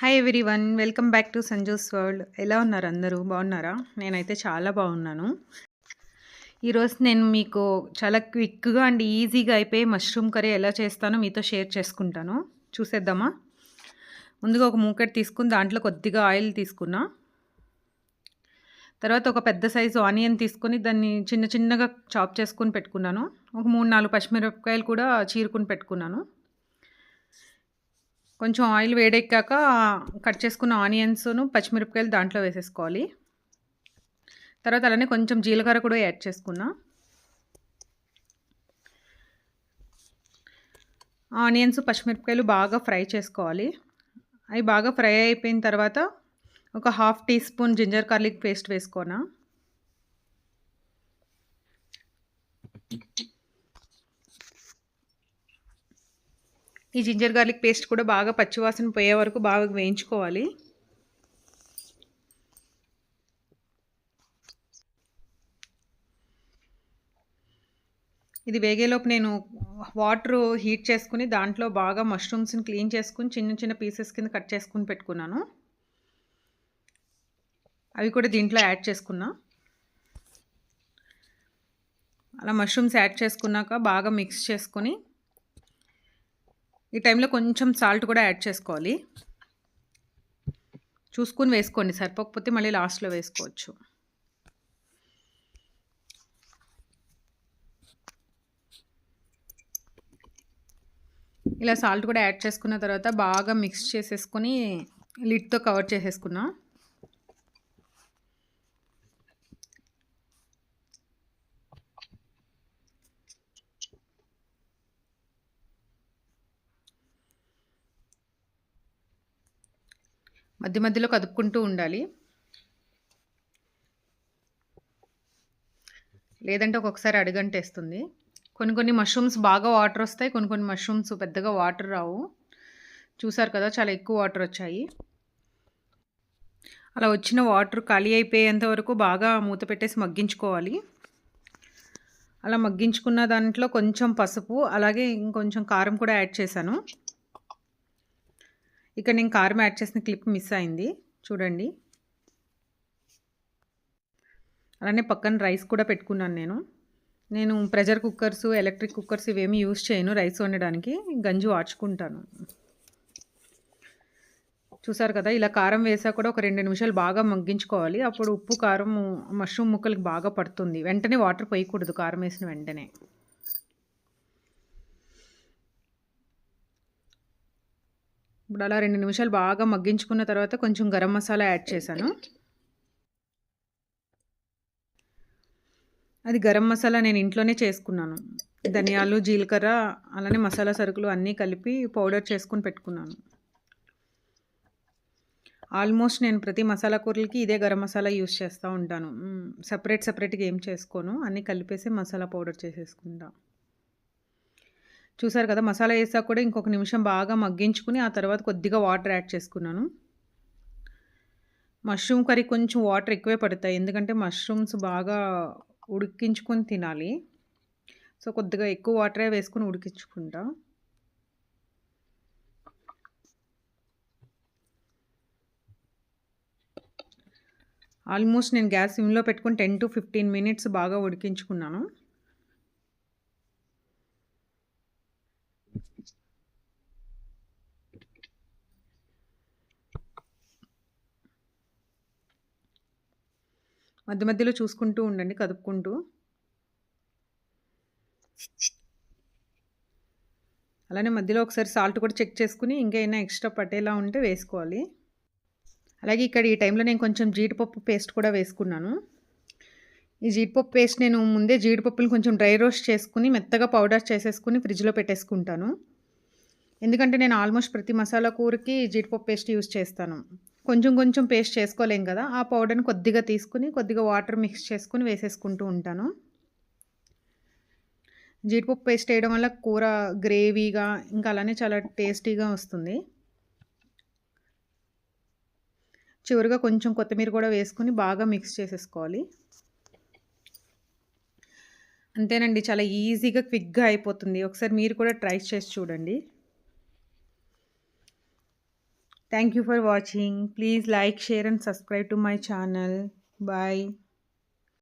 Hi everyone welcome back to Sanju's world ఎలా ఉన్నారు అందరూ? బాగున్నారా? నేనైతే చాలా బాగున్నాను. ఈరోజు నేను మీకు చాలా క్విక్గా అండ్ ఈజీగా అయిపోయి మష్రూమ్ కర్రీ ఎలా చేస్తానో మీతో షేర్ చేసుకుంటాను. చూసేద్దామా? ముందుగా ఒక మూకెట్ తీసుకుని దాంట్లో కొద్దిగా ఆయిల్ తీసుకున్నా. తర్వాత ఒక పెద్ద సైజు ఆనియన్ తీసుకొని దాన్ని చిన్న చిన్నగా చాప్ చేసుకుని పెట్టుకున్నాను. ఒక మూడు నాలుగు పచ్చిమిరపకాయలు కూడా చీరుకుని పెట్టుకున్నాను. కొంచెం ఆయిల్ వేడెక్కాక కట్ చేసుకున్న ఆనియన్స్ను పచ్చిమిరపకాయలు దాంట్లో వేసేసుకోవాలి. తర్వాత అలానే కొంచెం జీలకర్ర కూడా యాడ్ చేసుకున్నా. ఆనియన్స్ పచ్చిమిరపకాయలు బాగా ఫ్రై చేసుకోవాలి. అవి బాగా ఫ్రై అయిపోయిన తర్వాత ఒక half teaspoon ginger garlic paste వేసుకోనా. ఈ జింజర్ గార్లిక్ పేస్ట్ కూడా బాగా పచ్చివాసన పోయే వరకు బాగా వేయించుకోవాలి. ఇది వేగేలోపు నేను వాటర్ హీట్ చేసుకుని దాంట్లో బాగా మష్రూమ్స్ని క్లీన్ చేసుకుని చిన్న చిన్న పీసెస్ కింద కట్ చేసుకుని పెట్టుకున్నాను. అవి కూడా దీంట్లో యాడ్ చేసుకున్నా. అలా మష్రూమ్స్ యాడ్ చేసుకున్నాక బాగా మిక్స్ చేసుకొని ఈ టైంలో కొంచెం సాల్ట్ కూడా యాడ్ చేసుకోవాలి. చూసుకుని వేసుకోండి సరిపోకపోతే మళ్ళీ లాస్ట్లో వేసుకోవచ్చు. ఇలా సాల్ట్ కూడా యాడ్ చేసుకున్న తర్వాత బాగా మిక్స్ చేసేసుకొని లిడ్తో కవర్ చేసేసుకున్నాం. మధ్య మధ్యలో కదుపుకుంటూ ఉండాలి. లేదంటే ఒక్కొక్కసారి అడుగంటేస్తుంది. కొన్ని కొన్ని మష్రూమ్స్ బాగా వాటర్ వస్తాయి కొన్ని కొన్ని మష్రూమ్స్ పెద్దగా వాటర్ రావు. చూసారు కదా చాలా ఎక్కువ వాటర్ వచ్చాయి. అలా వచ్చిన వాటర్ ఖాళీ అయిపోయేంత వరకు బాగా మూత పెట్టేసి మగ్గించుకోవాలి. అలా మగ్గించుకున్న దాంట్లో కొంచెం పసుపు అలాగే ఇంకొంచెం కారం కూడా యాడ్ చేశాను. ఇక్కడ నేను కారం యాడ్ చేసిన క్లిప్ మిస్ అయింది. చూడండి. అలానే పక్కన రైస్ కూడా పెట్టుకున్నాను నేను. నేను ప్రెషర్ కుక్కర్స్ ఎలక్ట్రిక్ కుక్కర్స్ ఇవేమీ యూజ్ చేయను రైస్ వండడానికి. గంజు వాడ్చుకుంటాను. చూసారు కదా ఇలా కారం వేసా కూడా ఒక రెండు నిమిషాలు బాగా మగ్గించుకోవాలి. అప్పుడు ఉప్పు కారం మష్రూమ్ ముక్కలకి బాగా పడుతుంది. వెంటనే వాటర్ పోయకూడదు కారం వేసిన వెంటనే. ఇప్పుడు అలా రెండు నిమిషాలు బాగా మగ్గించుకున్న తర్వాత కొంచెం గరం మసాలా యాడ్ చేశాను. అది గరం మసాలా నేను ఇంట్లోనే చేసుకున్నాను. ధనియాలు జీలకర్ర అలానే మసాలా సరుకులు అన్నీ కలిపి పౌడర్ చేసుకుని పెట్టుకున్నాను. ఆల్మోస్ట్ నేను ప్రతి మసాలా కూరలకి ఇదే గరం మసాలా యూస్ చేస్తూ ఉంటాను. సపరేట్ సపరేట్గా ఏం చేసుకోను. అన్నీ కలిపేసి మసాలా పౌడర్ చేసేసుకుంటాను చూసారు కదా మసాలా వేసాక కూడా ఇంకొక నిమిషం బాగా మగ్గించుకుని ఆ తర్వాత కొద్దిగా వాటర్ యాడ్ చేసుకున్నాను. మష్రూమ్ కర్రీ కొంచెం వాటర్ ఎక్కువే పడతాయి ఎందుకంటే మష్రూమ్స్ బాగా ఉడికించుకొని తినాలి. సో కొద్దిగా ఎక్కువ వాటరే వేసుకుని ఉడికించుకుంటా. ఆల్మోస్ట్ నేను గ్యాస్ సిమ్లో పెట్టుకుని టెన్ టు ఫిఫ్టీన్ మినిట్స్ బాగా ఉడికించుకున్నాను. మధ్య మధ్యలో చూసుకుంటూ ఉండండి కదుపుకుంటూ. అలానే మధ్యలో ఒకసారి సాల్ట్ కూడా చెక్ చేసుకుని ఇంకేమైనా ఎక్స్ట్రా పట్టేలా ఉంటే వేసుకోవాలి. అలాగే ఇక్కడ ఈ టైంలో నేను కొంచెం జీడిపప్పు పేస్ట్ కూడా వేసుకున్నాను. ఈ జీడిపప్పు పేస్ట్ నేను ముందే జీడిపప్పులు కొంచెం డ్రై రోస్ట్ చేసుకుని మెత్తగా పౌడర్ చేసేసుకుని ఫ్రిడ్జ్లో పెట్టేసుకుంటాను. ఎందుకంటే నేను ఆల్మోస్ట్ ప్రతి మసాలా కూరకి జీడిపప్పు పేస్ట్ యూస్ చేస్తాను. కొంచెం కొంచెం పేస్ట్ చేసుకోలేం కదా ఆ పౌడర్ని కొద్దిగా తీసుకుని కొద్దిగా వాటర్ మిక్స్ చేసుకుని వేసేసుకుంటూ ఉంటాను. జీడిపప్పు పేస్ట్ వేయడం వల్ల కూర గ్రేవీగా ఇంకా అలానే చాలా టేస్టీగా వస్తుంది. చివరిగా కొంచెం కొత్తిమీర కూడా వేసుకుని బాగా మిక్స్ చేసేసుకోవాలి. అంతేనండి చాలా ఈజీగా క్విక్గా అయిపోతుంది. ఒకసారి మీరు కూడా ట్రై చేసి చూడండి. Thank you for watching. Please like, share and subscribe to my channel. Bye.